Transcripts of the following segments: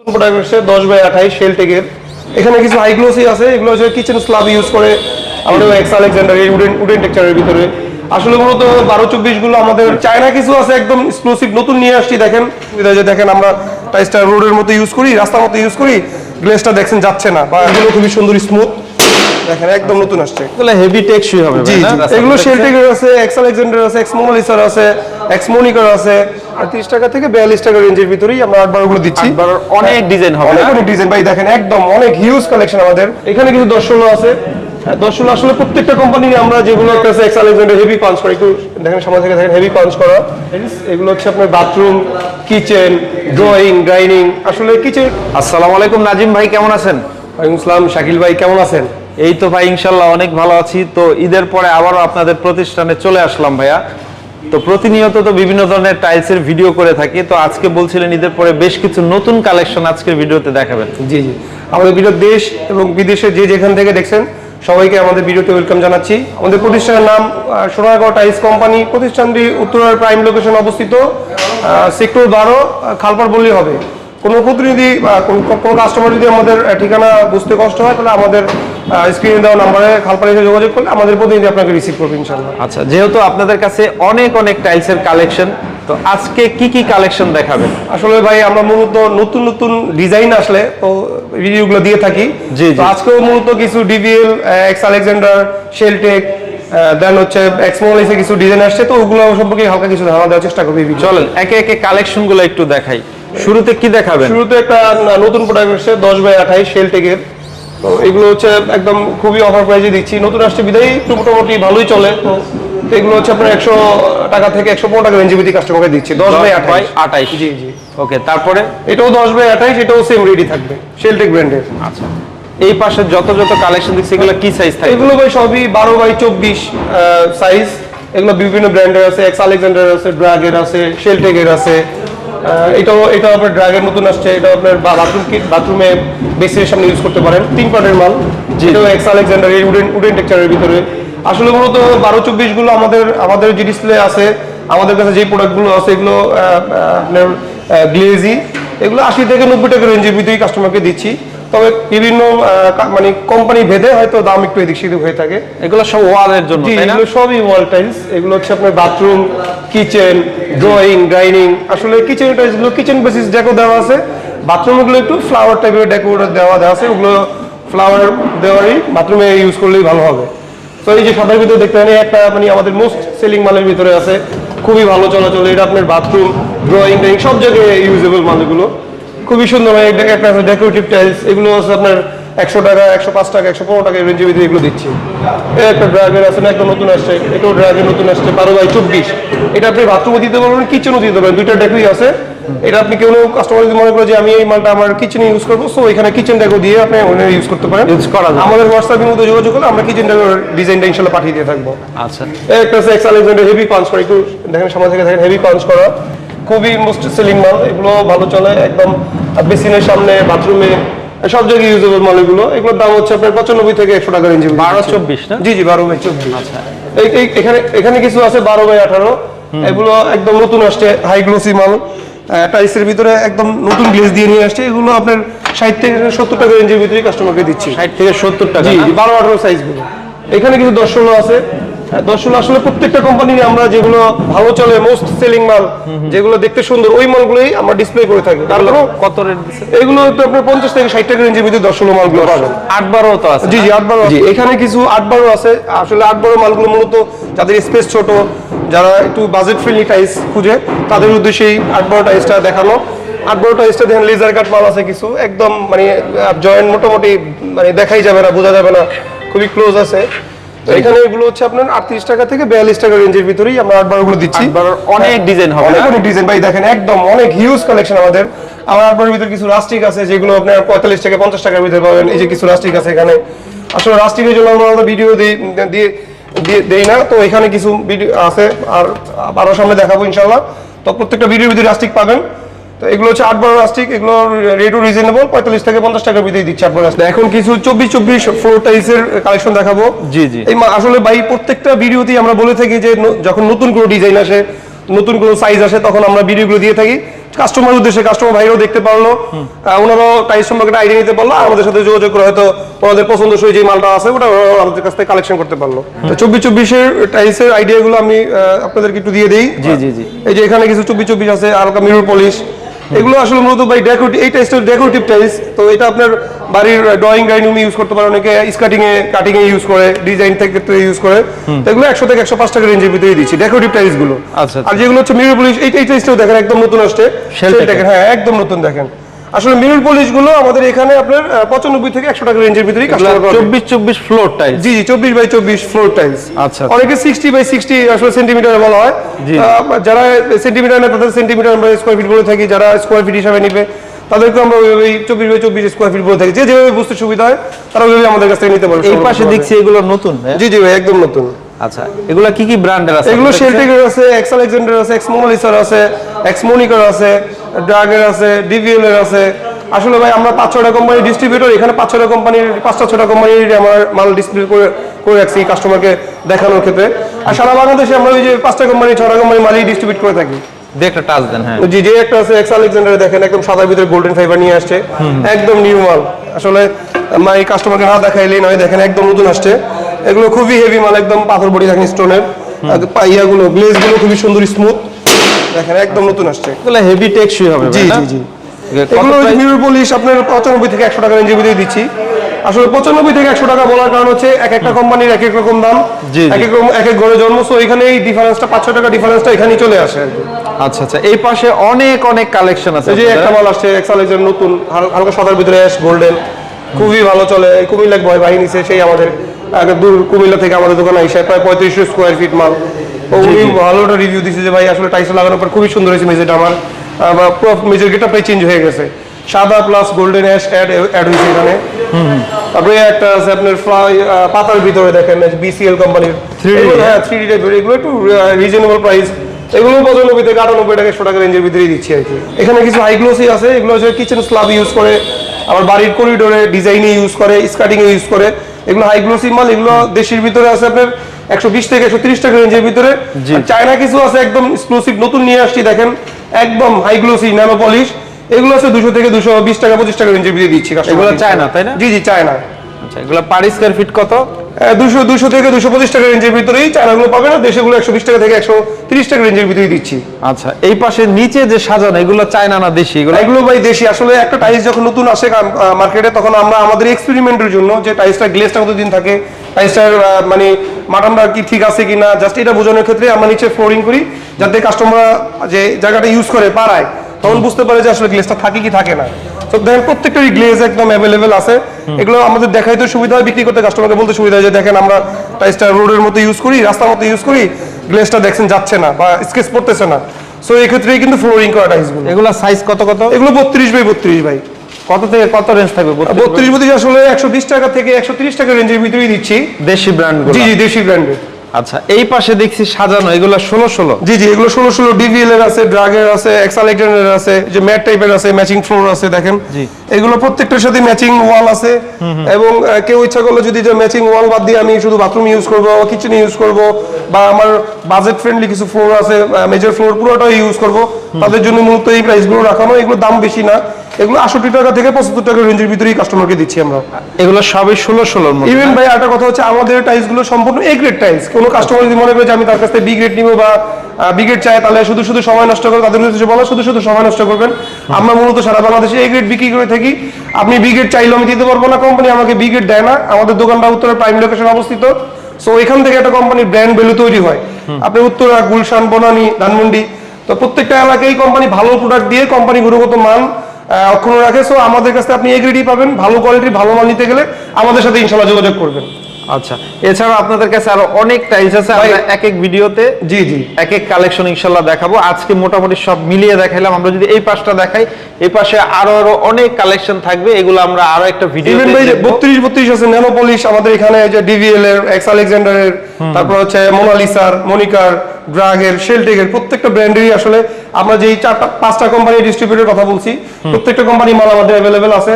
নতুন প্রোডাক্ট এসেছে দশ বাই আঠাইশ শেলটেকের এখানে কিছু হাই গ্লোসি আছে এগুলো হচ্ছে কিচেন স্ল্যাব ইউজ করে আমাদের এক্স আলেকজান্ডার এই উডেন উডেন টেক্সচারের ভিতরে। আসলে মূলত বারো চব্বিশগুলো আমাদের চায়না কিছু আছে একদম এক্সক্লুসিভ নতুন নিয়ে আসছি দেখেন। যে দেখেন আমরা টাইসটা রোডের মতো ইউজ করি রাস্তার মতো ইউজ করি গ্লেসটা দেখছেন যাচ্ছে না বা এগুলো খুবই সুন্দর স্মুথ দেখেন একদম নতুন আসছে। এগুলো হেভি টেকসই হবে জি এগুলো মধ্যে? শেলটেকের আছে এক্স আলেকজান্ডার আছে এক্স মোমালিসার আছে এক্স মনিকার আছে আর তিরিশ টাকা থেকে বিয়াল্লিশ টাকা রেঞ্জের ভিতরেই আমরা আট বারোগুলো দিচ্ছি। অনেক ডিজাইন হবে। অনেক অনেক ডিজাইন ভাই দেখেন একদম অনেক হিউজ কালেকশন আমাদের। এখানে কিছু আছে। হ্যাঁ, দর্শন আসলে প্রত্যেকটা কোম্পানি আমরা যেগুলো একটা এক্স আলেকজান্ডার হেভি পাঞ্চ করা। একটু দেখেন সামনে থেকে দেখেন হেভি পাঞ্চ করা। এগুলো হচ্ছে আপনার বাথরুম কিচেন ড্রয়িং ডাইনিং আসলে কিচেন আসসালামু আলাইকুম নাজিম ভাই কেমন আছেন? ওয়ালাইকুম আসসালাম শাকিল ভাই কেমন আছেন? এই তো ভাই ইনশাল্লাহ অনেক ভালো আছি। তো ঈদের পরে আবারও আপনাদের প্রতিষ্ঠানে চলে আসলাম ভাইয়া। তো প্রতিনিয়ত তো বিভিন্ন ধরনের টাইলসের ভিডিও করে থাকি। তো আজকে বলছিলেন ঈদের পরে বেশ কিছু নতুন কালেকশন আজকের ভিডিওতে দেখাবেন। জি জি। আমাদের ভিডিও দেশ এবং বিদেশে যে যেখান থেকে দেখছেন, সবাইকে আমাদের ভিডিওতে ওয়েলকাম জানাচ্ছি। আমাদের প্রতিষ্ঠানের নাম সোনারগাঁও টাইলস কোম্পানি প্রতিষ্ঠানটি উত্তরার প্রাইম লোকেশন অবস্থিত। সেক্টর বারো খালপার বললেই হবে। কোনো প্রতিনিধি বা কোনো কাস্টমার যদি আমাদের ঠিকানা বুঝতে কষ্ট হয়, তাহলে আমাদের স্ক্রিনে দেওয়া নাম্বারে খালপার এসে যোগাযোগ করলে আমাদের প্রতিনিধি আপনাকে রিসিভ করবে ইনশাল্লাহ আচ্ছা যেহেতু আপনাদের কাছে অনেক অনেক টাইলসের কালেকশন তো আজকে কি কি কালেকশন দেখাবেন? আসলে ভাই আমরা মূলত নতুন নতুন ডিজাইন আসলে তো ভিডিওগুলো দিয়ে থাকি। জি, জি। আজকেও মূলত কিছু ডিভিএল এক্স আলেকজান্ডার শেলটেক দেন হচ্ছে এক্সমোলিসে কিছু ডিজাইন আসছে তো ওগুলো সম্পর্কে হালকা কিছু ধারণা দেওয়ার চেষ্টা করবি চলেন একে একে কালেকশনগুলো একটু দেখাই। শুরুতে কি দেখাবেন? শুরুতে একটা নতুন প্রোডাক্ট এসেছে দশ বাই আঠাইশ শেলটেকের তো এগুলো হচ্ছে একদম খুবই অফার প্রাইজে দিচ্ছি। নতুন আসছে বিদায় একটু মোটামুটি ভালোই চলে। তো এগুলো হচ্ছে আপনার একশো টাকা থেকে একশো পনেরো টাকা কাস্টমারকে দিচ্ছি দশ বাই আঠাইশ। জি জি। ওকে তারপরে? এটাও দশ বাই আঠাইশ এটাও সেম রেডি থাকবে শেলটেক ব্র্যান্ডের আচ্ছা। এই পাশে যত যত কালেকশন দেখছি এগুলো কি সাইজ থাকে এগুলো ভাই সবই বারো বাই চব্বিশ সাইজ এগুলো বিভিন্ন ব্র্যান্ডের আছে এক্স আলেকজান্ডার আছে ড্রাগের আছে শেলটেকের আছে। এটাও এটা আপনার ড্রাগের মতন আসছে এটা আপনার বাথরুম কিট বাথরুমে বেসিনের সামনে ইউজ করতে পারেন তিন পার্টের মাল। যেটাও এক্স আলেকজান্ডার এই উডেন উডেন টেক্সচারের ভিতরে। আসলে মূলত বারো চব্বিশগুলো আমাদের আমাদের যে ডিসপ্লে আছে আমাদের কাছে যে প্রোডাক্টগুলো আছে এগুলো আপনার গ্লেজি এগুলো আশি থেকে নব্বই টাকা রেঞ্জের ভিতরেই কাস্টমারকে দিচ্ছি। তবে বিভিন্ন মানে কোম্পানি ভেদে হয়তো দাম একটু এদিক সেদিক হয়ে থাকে। এগুলো সব ওয়ালের জন্য এগুলো সবই ওয়াল টাইলস। এগুলো হচ্ছে আপনার বাথরুম কিচেন ড্রয়িং ডাইনিং। আসলে কিচেন টাইলসগুলো কিচেন বেসিস ডেকো দেওয়া আছে। বাথরুমগুলো একটু ফ্লাওয়ার টাইপের ডেকো দেওয়া দেওয়া আছে। ওগুলো ফ্লাওয়ার দেওয়ারই বাথরুমে ইউজ করলেই ভালো হবে। তো এই যে সাদার ভিতরে দেখতে পারেন একটা মানে আমাদের মোস্ট সেলিং মালের ভিতরে আছে। খুবই ভালো চলাচল এটা আপনার বাথরুম ড্রয়িং ডাইনিং সব জায়গায় ইউজেবল মালগুলো। খুবই সুন্দর মানে একটা একটা আছে ডেকোরেটিভ টাইলস এগুলো আছে আপনার একশো টাকা একশো পাঁচ টাকা একশো পনেরো টাকা রেঞ্জের ভিতরে এগুলো দিচ্ছি। একটা ড্রাগের আছে না একটা নতুন আসছে এটাও ড্রাগের নতুন আসছে বারো বাই চব্বিশ। এটা আপনি বাথরুমও দিতে পারবেন কিচেনও দিতে পারবেন দুইটা ডেকুই আছে। এটা আপনি কেউ কাস্টমার যদি মনে করে যে আমি এই মালটা আমার কিচেনে ইউজ করব সো এখানে কিচেন ডেকো দিয়ে আপনি ওখানে ইউজ করতে পারেন। Use করা যাবে। আমাদের হোয়াটসঅ্যাপের মধ্যে যোগাযোগ করলে আমরা কিচেন ডেকোর ডিজাইনটা ইনশাল্লাহ পাঠিয়ে দিয়ে থাকব। আচ্ছা। একটা আছে এক্স আলেকজান্ডার হেভি পাঞ্চ করা একটু দেখেন সামনে থেকে দেখেন হেভি পাঞ্চ করা। খুবই মোস্ট সেলিং মাল এগুলো ভালো চলে একদম বেসিনের সামনে বাথরুমে সব জায়গায় ইউজেবল মাল এগুলো। এগুলোর দাম হচ্ছে আপনার পঁচানব্বই থেকে একশো টাকা রেঞ্জে বারো চব্বিশ না? জি জি বারো বাই চব্বিশ। এই- এখানে এখানে কিছু আছে বারো বাই আঠারো। এগুলো একদম নতুন আসছে হাই গ্লোসি মাল। টাইসের ভিতরে একদম নতুন গ্লেজ দিয়ে নিয়ে আসছে। এগুলো আপনার ষাট থেকে সত্তর টাকা রেঞ্জের ভিতরে কাস্টমারকে দিচ্ছি। ষাট থেকে সত্তর টাকা জি বারো আঠারো সাইজগুলো। এখানে কিছু দর্শন আছে। হ্যাঁ, দর্শন আসলে প্রত্যেকটা আমরা যেগুলো ভালো চলে মোস্ট সেলিং মাল যেগুলো দেখতে সুন্দর ওই মালগুলোই আমরা ডিসপ্লে করে থাকি। তারপরেও কত রেট এগুলো তো আপনার পঞ্চাশ থেকে ষাট টাকা রেঞ্জের ভিতরে দর্শন মালগুলো পাবেন। আট বারো তো আছে। জি জি আট বারো জি। এখানে কিছু আট বারো আছে। আসলে আট বারো মালগুলো মূলত যাদের স্পেস ছোট যারা একটু বাজেট ফ্রেন্ডলি টাইস খুঁজে তাদের উদ্দেশ্যেই আট বারো টাইসটা দেখানো। আট বারো টাইসটা দেখেন লেজার কাট মাল আছে কিছু। একদম মানে জয়েন্ট মোটামুটি মানে দেখাই যাবে না বোঝা যাবে না। খুবই ক্লোজ আছে। এখানে এগুলো হচ্ছে আপনার আটত্রিশ টাকা থেকে বিয়াল্লিশ টাকা রেঞ্জের ভিতরেই আমরা আট বারোগুলো দিচ্ছি। অনেক ডিজাইন হবে। অনেক ডিজাইন ভাই দেখেন একদম অনেক হিউজ কালেকশন আমাদের। আমার আপনার ভিতরে কিছু রাস্টিক আছে যেগুলো আপনার পঁয়তাল্লিশ থেকে পঞ্চাশ টাকার ভিতরে পাবেন। এই যে কিছু রাস্টিক আছে এখানে। আসলে রাস্টিকের জন্য আমরা ভিডিও দিই দিয়ে দেই না। তো এখানে কিছু ভিডিও আছে আর আরও সামনে দেখাবো ইনশাল্লাহ তো প্রত্যেকটা ভিডিওর ভিতরে রাস্টিক পাবেন। তো এগুলো হচ্ছে আট বারো রাস্টিক এগুলো রেটও রিজনেবল পঁয়তাল্লিশ থেকে পঞ্চাশ টাকার ভিতরে দিচ্ছে আট বারো এখন কিছু চব্বিশ চব্বিশ ফ্লোর টাইসের কালেকশন দেখাবো। জি, জি। এই আসলে ভাই প্রত্যেকটা ভিডিওতেই আমরা বলে থাকি যে যখন নতুন কোনো ডিজাইন আসে নতুন কোনো সাইজ আসে তখন আমরা ভিডিওগুলো দিয়ে থাকি। কাস্টমার উদ্দেশ্যে কাস্টমার ভাইরাও দেখতে পারল। ওনারাও টাইস সম্পর্কে আইডিয়া নিতে পারল আমাদের সাথে যোগাযোগ করে হয়তো ওনাদের পছন্দসই যে মালটা আছে ওটা আমাদের কাছ থেকে কালেকশন করতে পারল। তো চব্বিশ চব্বিশের টাইসের আইডিয়াগুলো আমি আপনাদেরকে একটু দিয়ে দিই। জি, জি, জি। এই যে এখানে কিছু চব্বিশ চব্বিশ আছে হালকা মিরর পলিশ এগুলো আসলে মূলত ভাই ডেকোরেটিভ এই টাইপের ডেকোরেটিভ টাইলস তো এটা আপনার বাড়ির ড্রয়িং ডাইনিং ইউজ করতে পারে অনেকে স্কাটিং এ কাটিং এ ইউজ করে ডিজাইন ক্ষেত্রে ইউজ করে। তো এগুলো একশো থেকে একশো পাঁচ টাকা রেঞ্জের ভিতরে দিচ্ছি ডেকোরেটিভ টাইলসগুলো। আচ্ছা, আর যেগুলো হচ্ছে মিরর পলিশ এই এই টাইসটাও দেখেন একদম নতুন আসছে। Shell দেখেন হ্যাঁ একদম নতুন দেখেন। আসলে মিরর পলিশগুলো আমাদের এখানে আপনার পঁচানব্বই থেকে একশো টাকা রেঞ্জের ভিতরেই কাস্টমার পাবে চব্বিশ চব্বিশ ফ্লোর টাইলস জি জি চব্বিশ বাই চব্বিশ ফ্লোর টাইলস আচ্ছা। অনেকে সিক্সটি বাই সিক্সটি আসলে সেন্টিমিটার বলা হয়। জি। যারা সেন্টিমিটার না তাদের সেন্টিমিটার আমরা স্কোয়ার ফিট বলে থাকি। যারা স্কোয়ার ফিট হিসাবে নিবে তাদেরকে আমরা ওই চব্বিশ বাই চব্বিশ স্কোয়ার ফিট বলে থাকি। যে যেভাবে বুঝতে সুবিধা হয় তারা ওইভাবে আমাদের কাছ থেকে নিতে পারবে এই পাশে দেখছি এগুলো নতুন হ্যাঁ? জি জি ভাই একদম নতুন। আচ্ছা এগুলা কি কি ব্র্যান্ডের আছে? এগুলো শেলটেকের আছে এক্স আলেকজান্ডার আছে এক্স মোনালিসার আছে এক্স মনিকার আছে। ড্রাগের আছে ডিভিএল এর আছে। আসলে ভাই আমরা পাঁচ ছটা কোম্পানির ডিস্ট্রিবিউটর এখানে পাঁচ ছটা কোম্পানির পাঁচটা ছটা কোম্পানির আমার মাল ডিসপ্লে করে করে রাখছি কাস্টমারকে দেখানোর ক্ষেত্রে। আর সারা বাংলাদেশে আমরা ওই যে পাঁচটা কোম্পানি ছটা কোম্পানি মালই ডিস্ট্রিবিউট করে থাকি। একটা টাচ দেন হ্যাঁ। জি যে একটা আছে এক্স আলেকজান্ডার দেখেন একদম সাদার ভিতরে গোল্ডেন ফাইবার নিয়ে আসছে। একদম নিউ মাল। আসলে কাস্টমারকে না দেখাইলেই নয় দেখেন একদম নতুন আসছে। এগুলো খুবই হেভি মাল একদম পাথর বডি থাকে স্টোনের ইয়াগুলো গ্লেজগুলো খুবই সুন্দর স্মুথ দেখেন একদম নতুন আসছে। এগুলো হেভি টেকসই হবে জি জি জি। এগুলো? মিরর পলিশ আপনার পঁচানব্বই থেকে একশো টাকা রেঞ্জের ভিতরে দিচ্ছি। আসলে পঁচানব্বই থেকে একশো টাকা বলার কারণ হচ্ছে এক একটা কোম্পানির এক এক রকম দাম জি। এক এক রকম- এক এক ঘরে জন্ম সো এখানে এই ডিফারেন্সটা পাঁচশো টাকা ডিফারেন্সটা এখানেই চলে আসে আচ্ছা আচ্ছা এই পাশে অনেক অনেক কালেকশন আছে এই যে একটা মাল আসছে এক্সালেজের নতুন হালকা সাদার ভিতরে অ্যাশ গোল্ডেন খুবই ভালো চলে। কুমিল্লা ভয় বাহিনী সে সেই আমাদের আগে দূর কুমিল্লা থেকে আমাদের দোকানে এসে প্রায় পঁয়ত্রিশশো স্কোয়ার ফিট মাল। উনি ভালো একটা রিভিউ দিচ্ছে যে ভাই আসলে টাইস লাগানোর পর খুবই সুন্দর হয়েছে মেজেটা আমার। বা পুরো মেজের গেটআপটাই চেঞ্জ হয়ে গেছে। সাদা plus golden ash add add হয়েছে এখানে। তারপরে একটা আছে আপনার ফ্লাই পাতার ভিতরে দেখেন বিসিএল কোম্পানির 3D হ্যাঁ থ্রি ডি টাইপের এগুলো একটু রিজনেবল প্রাইস এগুলো পঁচানব্বই থেকে আটানব্বই টাকা একশো টাকা রেঞ্জের ভিতরেই দিচ্ছি আর কি। এখানে কিছু হাই গ্লোসি আছে। এগুলো হচ্ছে কিচেন স্ল্যাব ইউজ করে আবার বাড়ির করিডোরে ডিজাইনে ইউজ করে স্কার্টিং এ ইউজ করে। এগুলো হাই গ্লোসি মাল এগুলো দেশের ভিতরে আছে আপনার একশো বিশ থেকে একশো তিরিশ টাকা রেঞ্জের ভিতরে। চায়না কিছু আছে একদম এক্সক্লুসিভ নতুন নিয়ে আসছি দেখেন একদম হাই গ্লোসি ন্যানো পলিশ এগুলো আছে দুশো থেকে দুশো বিশ টাকা পঁচিশ টাকা রেঞ্জের ভিতরে দিচ্ছি এগুলো চায়না, তাই না? জি জি চায়না আচ্ছা এগুলো পার স্কোয়ার ফিট কত? দুশো দুশো থেকে দুশো পঁচিশ টাকা রেঞ্জের ভিতরেই চায়নাগুলো পাবে না। দেশেগুলো একশো বিশ টাকা থেকে একশো তিরিশ টাকা রেঞ্জের ভিতরেই দিচ্ছি। আচ্ছা এই পাশে নিচে যে সাজানো এগুলো চায়না না দেশি? এগুলো এগুলো ভাই দেশি। আসলে একটা টাইলস যখন নতুন আসে মার্কেটে তখন আমরা আমাদের এক্সপেরিমেন্টের জন্য যে টাইলসটা গ্লেসটা কতদিন থাকে টাইলসটার মানে মাটামটা কি ঠিক আছে কিনা জাস্ট এটা বোঝানোর ক্ষেত্রে আমরা নিচে ফ্লোরিং করি যাতে কাস্টমার যে জায়গাটা ইউজ করে পাড়ায় তখন বুঝতে পারে যে আসলে গ্লেসটা থাকে কি থাকে না। তো দেখেন প্রত্যেকটারই গ্লেজ একদম অ্যাভেলেবেল আছে। এগুলো আমাদের দেখাইতে সুবিধা হয় বিক্রি করতে কাস্টমারকে বলতে সুবিধা হয় যে দেখেন আমরা টাইলসটা রোডের মতো ইউজ করি রাস্তার মতো ইউজ করি গ্লেসটা দেখছেন যাচ্ছে না বা স্কেচ পড়তেছে না। সো এই ক্ষেত্রেই কিন্তু ফ্লোরিং করা টাইলসগুলো এগুলো সাইজ কত কত? এগুলো বত্রিশ বাই বত্রিশ ভাই। কত থেকে কত রেঞ্জ থাকবে বত্রিশ বত্রিশ আসলে একশো বিশ টাকা থেকে একশো তিরিশ টাকা রেঞ্জের ভিতরেই দিচ্ছি। দেশি ব্র্যান্ড জি জি দেশি ব্র্যান্ডের আচ্ছা এই পাশে দেখছি সাজানো এগুলো ষোলো ষোলো? জি জি এগুলো ষোলো ষোলো ডিভিএল এর আছে ড্রাগের আছে এক্সালেক্টরের আছে যে ম্যাট টাইপের আছে ম্যাচিং ফ্লোর আছে দেখেন? এগুলো প্রত্যেকটার সাথে ম্যাচিং ওয়াল আছে। এবং কেউ ইচ্ছা করলে যদি যে ম্যাচিং ওয়াল বাদ দিয়ে আমি শুধু বাথরুম ইউজ করব কিচেন ইউজ করব বা আমার বাজেট ফ্রেন্ডলি কিছু ফ্লোর আছে মেজর ফ্লোর পুরোটাই ইউজ করব। তাদের জন্য মূলত এই প্রাইসগুলো রাখানো এগুলো দাম বেশি না। এগুলো আষট্টি টাকা থেকে পঁচাত্তর টাকা রেঞ্জের ভিতরেই কাস্টমারকে দিচ্ছি আমরা। এগুলো সবই ষোলো ষোলোর মধ্যে ইভেন ভাই একটা কথা হচ্ছে আমাদের টাইলসগুলো সম্পূর্ণ এ গ্রেড টাইলস কোনো কাস্টমার যদি মনে করে যে আমি তার কাছ থেকে বি গ্রেড নিবো বা বি গ্রেড চাই তাহলে শুধু শুধু সময় নষ্ট করে তাদের বলা শুধু শুধু সময় নষ্ট করবেন। আমরা মূলত সারা বাংলাদেশে এ গ্রেড বিক্রি করে থাকি। আপনি বি গ্রেড চাইলেও আমি দিতে পারব না কোম্পানি আমাকে বি গ্রেড দেয় না। আমাদের দোকানটা উত্তরের প্রাইম লোকেশন অবস্থিত। সো এখান থেকে একটা কোম্পানির ব্র্যান্ড ভ্যালু তৈরি হয়। আপনি উত্তরা গুলশান বনানী ধানমন্ডি তো প্রত্যেকটা এলাকায় কোম্পানি ভালো প্রোডাক্ট দিয়ে কোম্পানি গুণগত মান অক্ষুণ্ণ রাখে। সো আমাদের কাছে আপনি এ গ্রেডই পাবেন ভালো কোয়ালিটির ভালো মাল নিতে গেলে আমাদের সাথে ইনশাল্লাহ যোগাযোগ করবেন। আচ্ছা এছাড়া আপনাদের কাছে আরও অনেক টাইলস আছে আমরা এক এক ভিডিওতে জি জি। এক এক কালেকশন ইনশাল্লাহ দেখাবো। আজকে মোটামুটি সব মিলিয়ে দেখাইলাম আমরা যদি এই পাশটা দেখাই এই পাশে আরও আরও অনেক কালেকশন থাকবে এগুলো আমরা আরও একটা ভিডিও ইভেন ভাই বত্রিশ বত্রিশ আছে ন্যানো পলিশ আমাদের এখানে যে ডিভিএল এর এক্স আলেকজান্ডারের তারপর হচ্ছে মোনালিসার মনিকার ড্রাগের শেলটেকের প্রত্যেকটা ব্র্যান্ডেরই আসলে আমরা যেই চারটা পাঁচটা কোম্পানি ডিস্ট্রিবিউটর কথা বলছি প্রত্যেকটা কোম্পানি মাল আমাদের অ্যাভেলেবেল আছে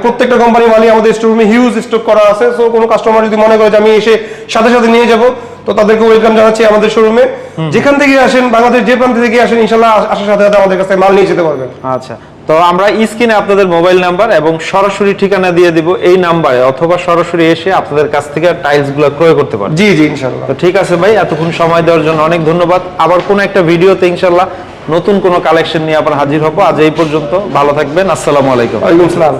প্রত্যেকটা কোম্পানি মালই আমাদের স্টোরুমে হিউজ স্টক করা আছে সো কোনো কাস্টমার যদি মনে করে যে আমি এসে সাথে সাথে নিয়ে যাব তো তাদেরকে ওয়েলকাম জানাচ্ছি আমাদের শোরুমে যেখান থেকে আসেন বাংলাদেশ যে প্রান্ত থেকে আসেন ইনশাল্লাহ আস- আসার সাথে সাথে আমাদের কাছে মাল নিয়ে যেতে পারবেন। আচ্ছা। তো আমরা স্ক্রিনে আপনাদের মোবাইল নাম্বার এবং সরাসরি ঠিকানা দিয়ে দিব এই নাম্বারে অথবা সরাসরি এসে আপনাদের কাছ থেকে টাইলসগুলো ক্রয় করতে পারবেন জি জি ইনশাল্লাহ তো ঠিক আছে ভাই এতক্ষণ সময় দেওয়ার জন্য অনেক ধন্যবাদ। আবার কোন একটা ভিডিওতে ইনশাল্লাহ নতুন কোনো কালেকশন নিয়ে আবার হাজির হব। আজ এই পর্যন্ত ভালো থাকবেন আসসালামু আলাইকুম। ওয়ালাইকুম সালাম